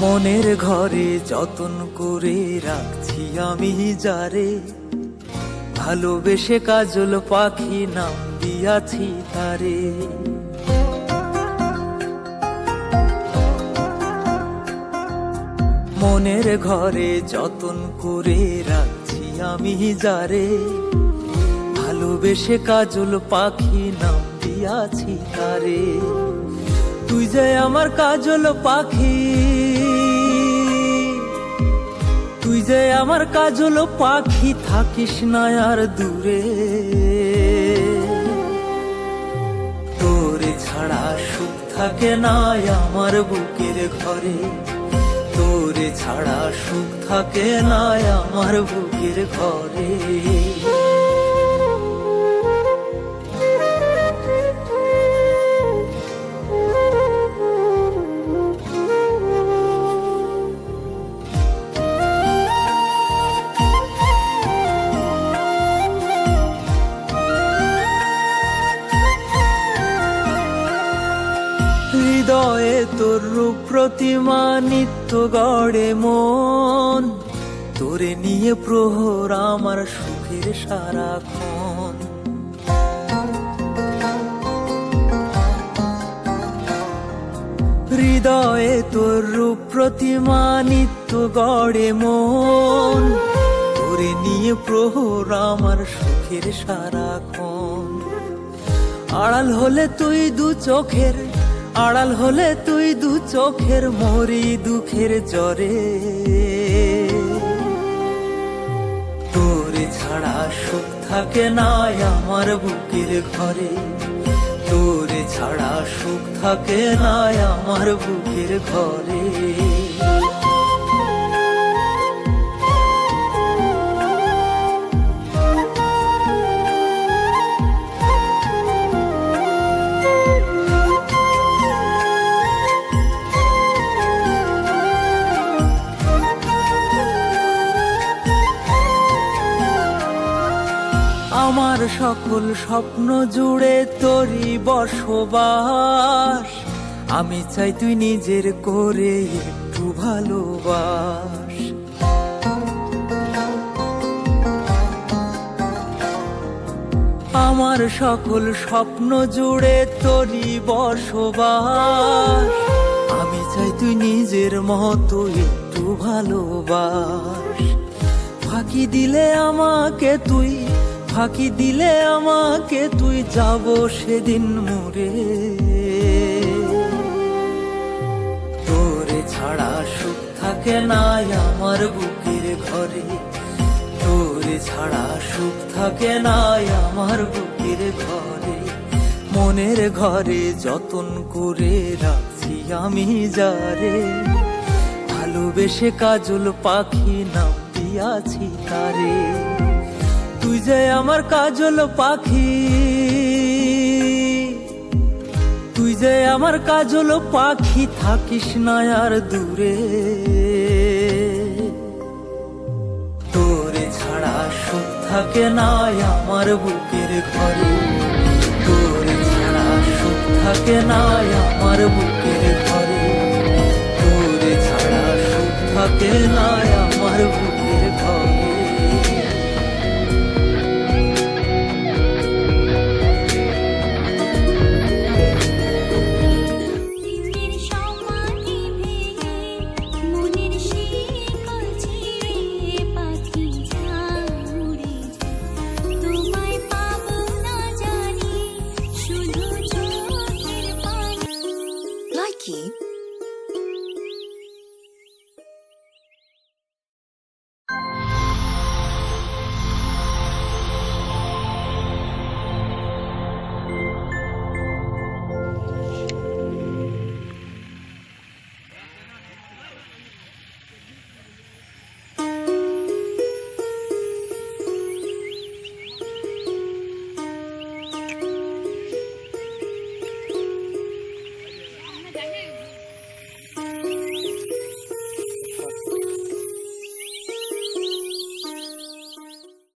মনের ঘরে যতন করে রাখছি আমি যারে। ভালোবেসে কাজল পাখি নাম দিয়াছি তারে। মনের ঘরে যতন করে রাখছি আমি যারে। ভালোবেসে কাজল পাখি নাম দিয়াছি তারে। তুই যে আমার কাজল পাখি, তুই যে আমার কাজল পাখি থাকিস না আর দূরে। তোরে ছাড়া সুখ থাকে না আমার বুকের ঘরে। তোরে ছাড়া সুখ থাকে না আমার বুকের ঘরে। তোর রূপ প্রতিমা নিত্য গড়ে মন। তোরে নিয়ে প্রহর আমার সুখের সারাক্ষণ। হৃদয়ে তোর রূপ প্রতিমা নিত্য গড়ে মন। তোরে নিয়ে প্রহর আমার সুখের সারাক্ষণ। আড়াল হলে তুই দু চোখের আড়াল হলে তুই দু চোখের মরি দুঃখের জ্বরে। তোর ছাড়া সুখ থাকে না আমার বুকের ঘরে। তোর ছাড়া সুখ থাকে না আমার বুকের ঘরে। আমার সকল স্বপ্ন জুড়ে তোরই বসবাস। আমি চাই তুই নিজের করে একটু ভালোবাস। আমার সকল স্বপ্ন জুড়ে তোরই বসবাস। আমি চাই তুই নিজের মতো একটু ভালোবাস। ফাঁকি দিলে আমাকে তুই ফাঁকি দিলে আমাকে তুই যাব সেদিন মরে তোরে ছাড়া সুখ থাকে না আমার বুকের ঘরে। তোরে ছাড়া সুখ থাকে না আমার বুকের ঘরে। মনের ঘরে যতন করে রাখছি আমি যারে। ভালোবেসে কাজল পাখি নাম দিয়াছি তারে। তুই যে আমার কাজল পাখি, তুই যে আমার কাজল পাখি থাকিস না আর দূরে। তোরে ছাড়া সুখ থাকে না আমার বুকের ঘরে। তোরে ছাড়া সুখ থাকে না আমার বুকের ঘরে। তোরে ছাড়া সুখ থাকে না আমার বুকের